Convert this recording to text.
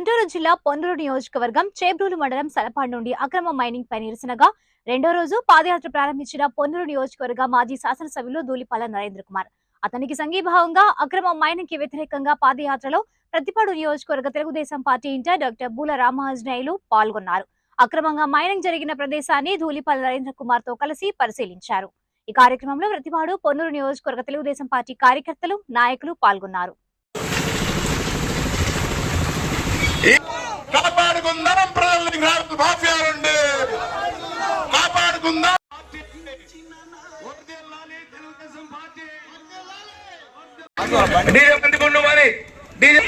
గుంటూరు జిల్లా పొందూరు నియోజకవర్గం చేబ్రూలు మండలం సలపాడు నుండి అక్రమ మైనింగ్ పై నిరసనగా రెండో రోజు పాదయాత్ర ప్రారంభించిన పొందూరు నియోజకవర్గ మాజీ శాసనసభ్యులు ధూళిపాల నరేంద్ర కుమార్. అతనికి సంఘీభావంగా అక్రమ మైనింగ్కి వ్యతిరేకంగా పాదయాత్రలో ప్రతిపాడు నియోజకవర్గ తెలుగుదేశం పార్టీ ఇంటర్ డాక్టర్ బూల రామాంజనేయులు పాల్గొన్నారు. అక్రమంగా మైనింగ్ జరిగిన ప్రదేశాన్ని ధూలిపాల నరేంద్ర కుమార్తో కలిసి పరిశీలించారు. ఈ కార్యక్రమంలో ప్రతిపాడు పొన్నూరు నియోజకవర్గ తెలుగుదేశం పార్టీ కార్యకర్తలు నాయకులు పాల్గొన్నారు. కాపాడుకుందాం ప్రజల్ని గ్రామ మాఫియా నుండి. కాపాడుకుందాం. డీజే మందిగుండు మరి. డీజే